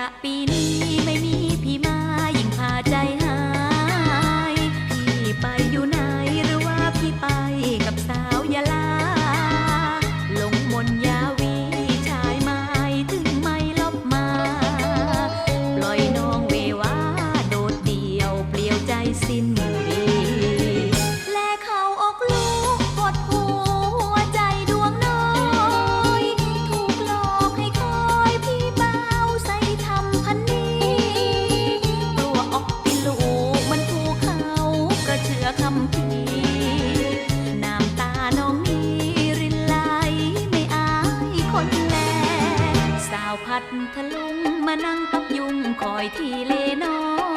ระปีนี้ ผัดทะลุงมานั่งกับยุงคอยที่เลน้อง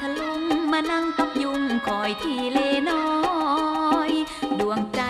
ทะลุงมานั่งตบยุงคอยที่เลน้อย ดวงใจ